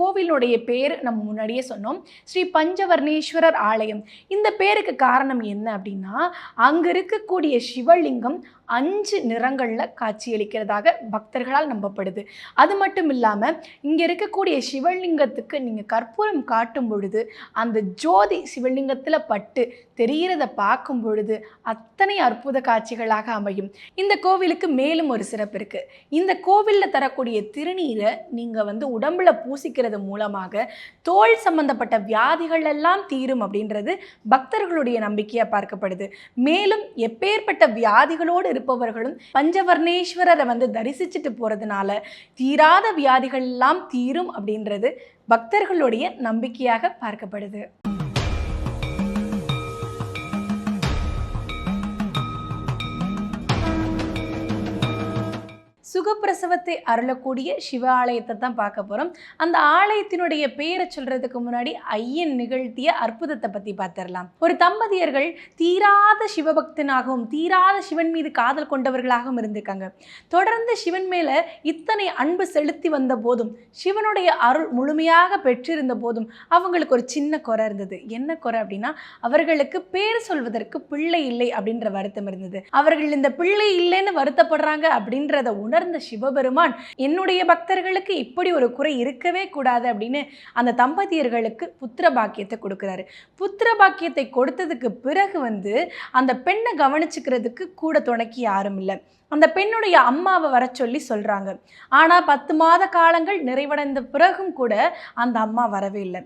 கோவிலுடைய பேர் நம்ம முன்னாடியே சொன்னோம். ஸ்ரீ பஞ்சவர்ணேஸ்வரர் ஆலயம். இந்த பேருக்கு காரணம் என்ன அப்படின்னா அங்க இருக்கக்கூடிய சிவலிங்கம் அஞ்சு நிறங்களில் காட்சியளிக்கிறதாக பக்தர்களால் நம்பப்படுது. அது மட்டும் இல்லாமல் இங்கே இருக்கக்கூடிய சிவலிங்கத்துக்கு நீங்கள் கற்பூரம் காட்டும் பொழுது அந்த ஜோதி சிவலிங்கத்தில் பட்டு தெரிகிறத பார்க்கும் பொழுது அத்தனை அற்புத காட்சிகளாக அமையும். இந்த கோவிலுக்கு மேலும் ஒரு சிறப்பு இருக்குது இந்த கோவிலில் தரக்கூடிய திருநீரை நீங்கள் வந்து உடம்புல பூசிக்கிறது மூலமாக தோல் சம்பந்தப்பட்ட வியாதிகள் எல்லாம் தீரும் அப்படின்றது பக்தர்களுடைய நம்பிக்கையாக பார்க்கப்படுது. மேலும் எப்பேற்பட்ட வியாதிகளோடு இருப்பவர்களும் பஞ்சவர்ணேஸ்வரரை வந்து தரிசிச்சுட்டு போகிறதுனால தீராத வியாதிகள் எல்லாம் தீரும் அப்படின்றது பக்தர்களுடைய நம்பிக்கையாக பார்க்கப்படுது. சுகப்பிரசவத்தை அருளக்கூடிய சிவ ஆலயத்தை தான் பார்க்க போகிறோம் அந்த ஆலயத்தினுடைய பெயரை சொல்றதுக்கு முன்னாடி ஐயன் நிகழ்த்திய அற்புதத்தை பற்றி பார்த்துடலாம். ஒரு தம்பதியர்கள் தீராத சிவபக்தனாகவும் தீராத சிவன் மீது காதல் கொண்டவர்களாகவும் இருந்திருக்காங்க. தொடர்ந்து சிவன் மேலே இத்தனை அன்பு செலுத்தி வந்த போதும் சிவனுடைய அருள் முழுமையாக பெற்றிருந்த போதும் அவங்களுக்கு ஒரு சின்ன குறை இருந்தது. என்ன குறை அப்படின்னா அவர்களுக்கு பேர் சொல்வதற்கு பிள்ளை இல்லை அப்படின்ற வருத்தம் இருந்தது. அவர்கள் இந்த பிள்ளை இல்லைன்னு வருத்தப்படுறாங்க அப்படின்றத உணர்ந்த சிவபெருமான் என்னுடைய பக்தர்களுக்கு இப்படி ஒரு குறை இருக்கவே கூடாது அப்படின்னு அந்த தம்பதியர்களுக்கு புத்திர பாக்கியத்தை கொடுக்குறாரு. புத்திர பாக்கியத்தை கொடுத்ததுக்கு பிறகு வந்து அந்த பெண்ணை கவனிச்சுக்கிறதுக்கு கூட துணைக்கு யாரும் இல்லை. அந்த பெண்ணுடைய அம்மாவை வர சொல்லி சொல்கிறாங்க ஆனால் பத்து மாத காலங்கள் நிறைவடைந்த பிறகும் கூட அந்த அம்மா வரவே இல்லை.